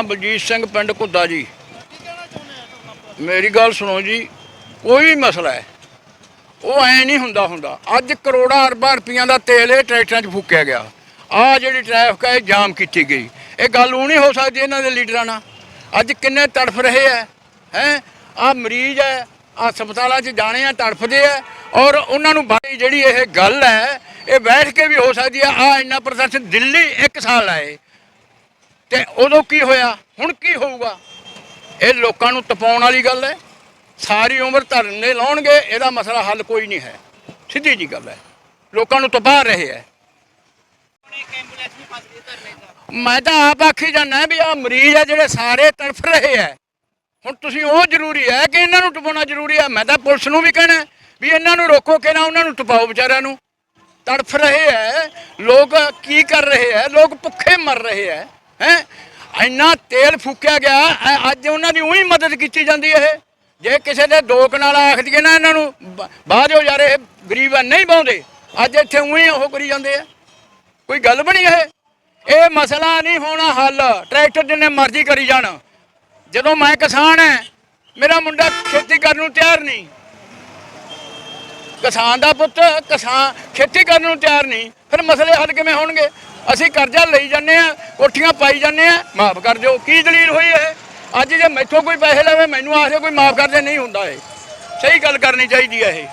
ਨਾਮ ਬਲਜੀਤ ਸਿੰਘ ਪਿੰਡ ਘੁੱਦਾ ਜੀ। ਮੇਰੀ ਗੱਲ ਸੁਣੋ ਜੀ, ਕੋਈ ਵੀ ਮਸਲਾ ਹੈ, ਉਹ ਐ ਨਹੀਂ ਹੁੰਦਾ ਹੁੰਦਾ। ਅੱਜ ਕਰੋੜਾਂ ਅਰਬਾਂ ਰੁਪਈਆਂ ਦਾ ਤੇਲ ਇਹ ਟਰੈਕਟਰਾਂ 'ਚ ਫੂਕਿਆ ਗਿਆ। ਆ ਜਿਹੜੀ ਟ੍ਰੈਫਿਕ ਹੈ ਜਾਮ ਕੀਤੀ ਗਈ। ਇਹ ਗੱਲ ਉਹ ਨਹੀਂ ਹੋ ਸਕਦੀ ਇਹਨਾਂ ਦੇ ਲੀਡਰਾਂ ਨਾਲ। ਅੱਜ ਕਿੰਨੇ ਤੜਫ ਰਹੇ ਹੈ ਹੈ? ਆ ਮਰੀਜ਼ ਹੈ, ਆ ਹਸਪਤਾਲਾਂ 'ਚ ਜਾਣੇ ਆ, ਤੜਫਦੇ ਆ, ਔਰ ਉਹਨਾਂ ਨੂੰ ਬਾਈ ਜਿਹੜੀ ਇਹ ਗੱਲ ਹੈ, ਇਹ ਬੈਠ ਕੇ ਵੀ ਹੋ ਸਕਦੀ ਆ ਆ ਇੰਨਾ ਪ੍ਰਦਰਸ਼ਨ ਦਿੱਲੀ ਇੱਕ ਸਾਲ ਆਏ। ਤੇ ਉਦੋਂ ਕੀ ਹੋਇਆ? ਹੁਣ ਕੀ ਹੋਊਗਾ? ਇਹ ਲੋਕਾਂ ਨੂੰ ਤਪਾਉਣ ਵਾਲੀ ਗੱਲ ਹੈ। ਸਾਰੀ ਉਮਰ ਧਰਨੇ ਲਾਉਣਗੇ, ਇਹਦਾ ਮਸਲਾ ਹੱਲ ਕੋਈ ਨਹੀਂ ਹੈ। ਸਿੱਧੀ ਜੀ ਗੱਲ ਹੈ। ਲੋਕਾਂ ਨੂੰ ਤਪਾ ਰਹੇ ਹੈ। ਮੈਂ ਤਾਂ ਆਪ ਆਖੀ ਜਾਂਦਾ ਵੀ ਆ ਮਰੀਜ਼ ਆ ਜਿਹੜੇ ਸਾਰੇ ਤੜਫ ਰਹੇ ਹੈ। ਹੁਣ ਤੁਸੀਂ ਉਹ ਜ਼ਰੂਰੀ ਹੈ ਕਿ ਇਹਨਾਂ ਨੂੰ ਟਪਾਉਣਾ ਜ਼ਰੂਰੀ ਹੈ। ਮੈਂ ਤਾਂ ਪੁਲਿਸ ਨੂੰ ਵੀ ਕਹਿਣਾ ਵੀ ਇਹਨਾਂ ਨੂੰ ਰੋਕੋ ਕਿ ਨਾ ਉਹਨਾਂ ਨੂੰ ਟਪਾਓ ਵਿਚਾਰਿਆਂ ਨੂੰ। ਤੜਫ ਰਹੇ ਹੈ। ਲੋਕ ਕੀ ਕਰ ਰਹੇ ਹੈ? ਲੋਕ ਭੁੱਖੇ ਮਰ ਰਹੇ ਹੈ। ਹੈ? ਇੰਨਾ ਤੇਲ ਫੂਕਿਆ ਗਿਆ ਅੱਜ ਉਹਨਾਂ ਦੀ ਉਹੀ ਮਦਦ ਕੀਤੀ ਜਾਂਦੀ ਇਹ। ਜੇ ਕਿਸੇ ਦੇ ਦੋ ਕਨਾਲ ਆਖ ਦਈਏ ਨਾ ਇਹਨਾਂ ਨੂੰ, ਬ- ਬਾਅਦ ਹੋ ਯਾਰ ਇਹ ਗਰੀਬ ਨਹੀਂ ਪਾਉਂਦੇ ਅੱਜ ਇੱਥੇ ਉਹੀ ਉਹ ਕਰੀ ਜਾਂਦੇ ਆ। ਕੋਈ ਗੱਲ ਬਣੀ ਇਹ? ਇਹ ਮਸਲਾ ਨਹੀਂ ਹੋਣਾ ਹੱਲ। ਟਰੈਕਟਰ ਜਿੰਨੇ ਮਰਜ਼ੀ ਕਰੀ ਜਾਣ। ਜਦੋਂ ਮੈਂ ਕਿਸਾਨ ਐ, ਮੇਰਾ ਮੁੰਡਾ ਖੇਤੀ ਕਰਨ ਨੂੰ ਤਿਆਰ ਨਹੀਂ। ਕਿਸਾਨ ਦਾ ਪੁੱਤ, ਕਿਸਾਨ ਖੇਤੀ ਕਰਨ ਨੂੰ ਤਿਆਰ ਨਹੀਂ। ਫਿਰ ਮਸਲੇ ਹੱਲ ਕਿਵੇਂ ਹੋਣਗੇ? ਅਸੀਂ ਕਰਜ਼ਾ ਲਈ ਜਾਂਦੇ ਆ ਕੋਠੀਆਂ ਪਾਈ ਜਾਂਦੇ ਆ ਮਾਫ ਕਰ ਦਿਓ, ਕੀ ਦਲੀਲ ਹੋਈ ਇਹ? ਅੱਜ ਜੇ ਮੈਥੋਂ ਕੋਈ ਪੈਸੇ ਲਵੇ, ਮੈਨੂੰ ਆਖਦੇ ਕੋਈ ਮਾਫ ਕਰਦੇ ਨਹੀਂ ਹੁੰਦਾ ਇਹ। ਸਹੀ ਗੱਲ ਕਰਨੀ ਚਾਹੀਦੀ ਹੈ ਇਹ।